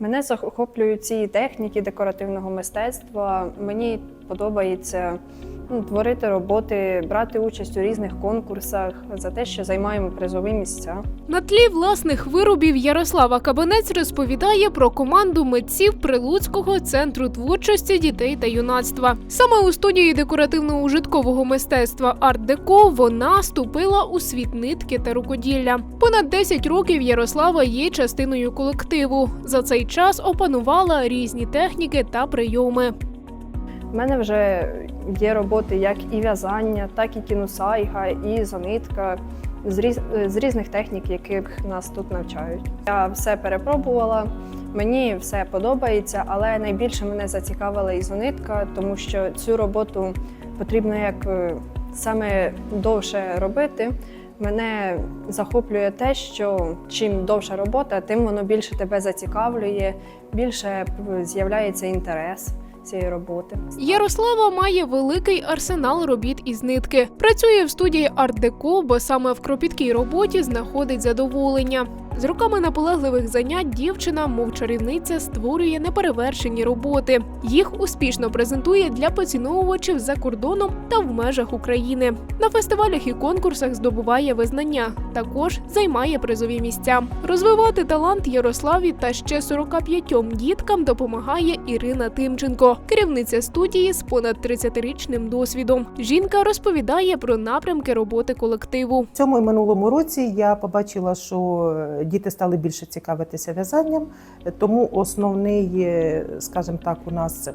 Мене захоплюють ці техніки декоративного мистецтва. Мені подобається ну, творити роботи, брати участь у різних конкурсах за те, що займаємо призові місця. На тлі власних виробів Ярослава Кабанець розповідає про команду митців Прилуцького центру творчості дітей та юнацтва. Саме у студії декоративно-ужиткового мистецтва Арт Деко вона ступила у світ нитки та рукоділля. Понад 10 років Ярослава є частиною колективу. За цей час опанувала різні техніки та прийоми. У мене вже є роботи як і в'язання, так і кінусайга, і занитка з, різ... з різних технік, яких нас тут навчають. Я все перепробувала, мені все подобається, але найбільше мене зацікавила ізонитка, тому що цю роботу потрібно як е, саме довше робити. Мене захоплює те, що чим довша робота, тим воно більше тебе зацікавлює, більше е, з'являється інтерес цієї роботи. Ярослава має великий арсенал робіт із нитки. Працює в студії арт-деко, бо саме в кропіткій роботі знаходить задоволення. З роками наполегливих занять дівчина, мов чарівниця, створює неперевершені роботи. Їх успішно презентує для поціновувачів за кордоном та в межах України. На фестивалях і конкурсах здобуває визнання. Також займає призові місця. Розвивати талант Ярославі та ще 45 діткам допомагає Ірина Тимченко, керівниця студії з понад 30-річним досвідом. Жінка розповідає про напрямки роботи колективу. В цьому і минулому році я побачила, що діти стали більше цікавитися в'язанням, тому основний, е, скажімо так, у нас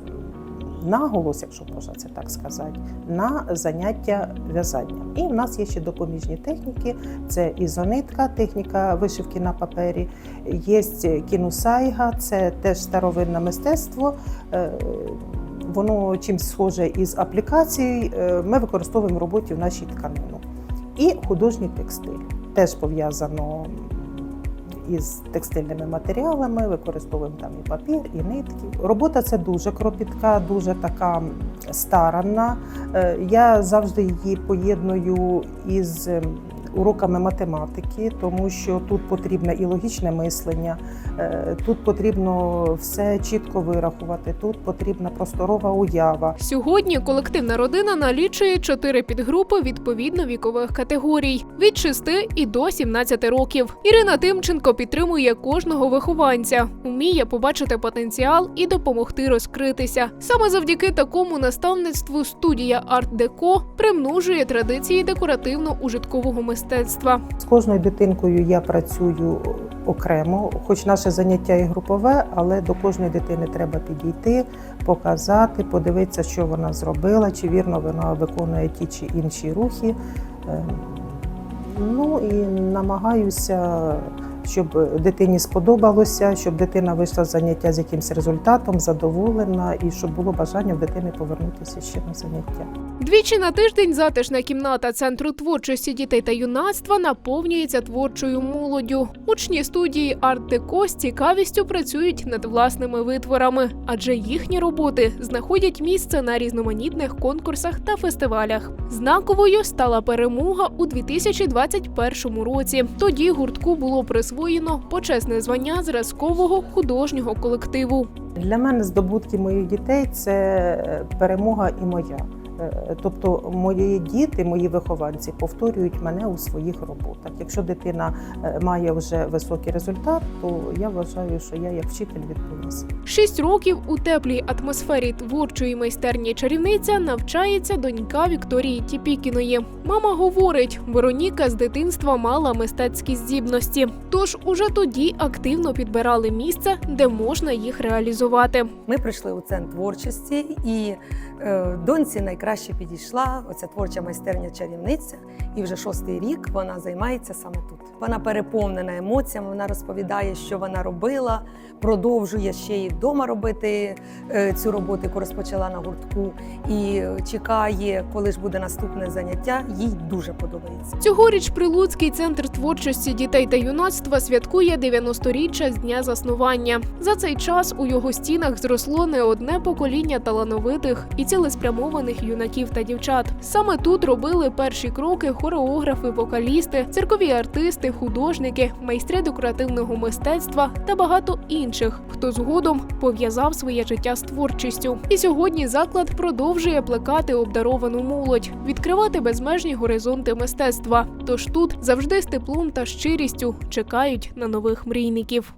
наголос, якщо можна це так сказати, на заняття в'язанням. І в нас є ще допоміжні техніки: це ізонитка, техніка вишивки на папері, є кінусайга, це теж старовинне мистецтво. Е, Воно чимсь схоже із аплікацією. е, Ми використовуємо в роботі в нашій тканину. І художній текстиль теж пов'язано із текстильними матеріалами, використовуємо там і папір, і нитки. Робота це дуже кропітка, дуже така старанна. Е, Я завжди її поєдную із ем, уроками математики, тому що тут потрібне і логічне мислення, е, тут потрібно все чітко вирахувати, тут потрібна просторова уява. Сьогодні колективна родина налічує чотири підгрупи відповідно вікових категорій від 6 і до 17 років. Ірина Тимченко підтримує кожного вихованця, вміє побачити потенціал і допомогти розкритися. Саме завдяки такому наставництву студія Арт Деко примножує традиції декоративно-ужиткового мистецтва. З кожною дитинкою я працюю окремо, хоч наше заняття і групове, але до кожної дитини треба підійти, показати, подивитися, що вона зробила, чи вірно вона виконує ті чи інші рухи. Е, Ну і намагаюся, щоб дитині сподобалося, щоб дитина вийшла з заняття з якимось результатом, задоволена, і щоб було бажання в дитини повернутися ще на заняття. Двічі на тиждень затишна кімната центру творчості дітей та юнацтва наповнюється творчою молоддю. Учні студії Арт Деко з цікавістю працюють над власними витворами, адже їхні роботи знаходять місце на різноманітних конкурсах та фестивалях. Знаковою стала перемога у 2021 році. Тоді гуртку було присвоєно почесне звання зразкового художнього колективу. Для мене здобутки моїх дітей це е, перемога і моя. Е, Тобто мої діти, мої вихованці повторюють мене у своїх роботах. Якщо дитина е, має вже високий результат, то я вважаю, що я як вчитель відповість. Шість років у теплій атмосфері творчої майстерні чарівниця навчається донька Вікторії Тіпікіної. Мама говорить, Вероніка з дитинства мала мистецькі здібності, тож уже тоді активно підбирали місце, де можна їх реалізувати. Ми прийшли у центр творчості, і доньці найкраще підійшла оця творча майстерня чарівниця. І вже шостий рік вона займається саме тут. Вона переповнена емоціями. Вона розповідає, що вона робила, продовжує ще й вдома робити е, цю роботу, яку розпочала на гуртку, і чекає, коли ж буде наступне заняття. Їй дуже подобається. Цьогоріч Прилуцький центр творчості дітей та юнацтва святкує 90-річчя з дня заснування. За цей час у його стінах зросло не одне покоління талановитих і цілеспрямованих юнаків та дівчат. Саме тут робили перші кроки хореографи, вокалісти, циркові артисти, художники, майстри декоративного мистецтва та багато інших, хто згодом пов'язав своє життя з творчістю. І сьогодні заклад продовжує плекати обдаровану молодь, відкривати безмежні горизонти мистецтва. Тож тут завжди з теплом та щирістю чекають на нових мрійників.